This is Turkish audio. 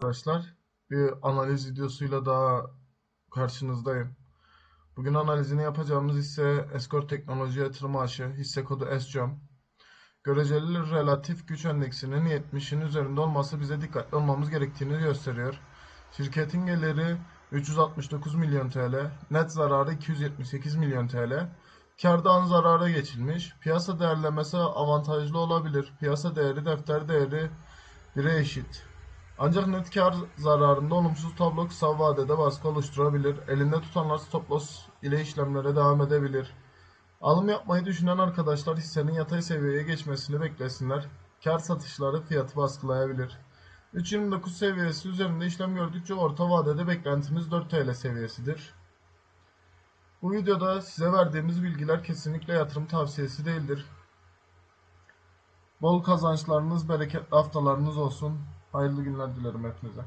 Arkadaşlar bir analiz videosuyla daha karşınızdayım. Bugün analizini yapacağımız hisse Eskor Teknoloji Yatırım AŞ, hisse kodu ESCOM. Göreceli relatif güç endeksinin 70'in üzerinde olması bize dikkatli olmamız gerektiğini gösteriyor. Şirketin geliri 369 milyon TL, net zararı 278 milyon TL. Kardan zarara geçilmiş. Piyasa değerlemesi avantajlı olabilir. Piyasa değeri defter değeri 1'e eşit. Ancak net kar zararında olumsuz tablo kısa vadede baskı oluşturabilir. Elinde tutanlar stop loss ile işlemlere devam edebilir. Alım yapmayı düşünen arkadaşlar hissenin yatay seviyeye geçmesini beklesinler. Kar satışları fiyatı baskılayabilir. 3.29 seviyesi üzerinde işlem gördükçe orta vadede beklentimiz 4 TL seviyesidir. Bu videoda size verdiğimiz bilgiler kesinlikle yatırım tavsiyesi değildir. Bol kazançlarınız, bereketli haftalarınız olsun. Hayırlı günler dilerim hepinize.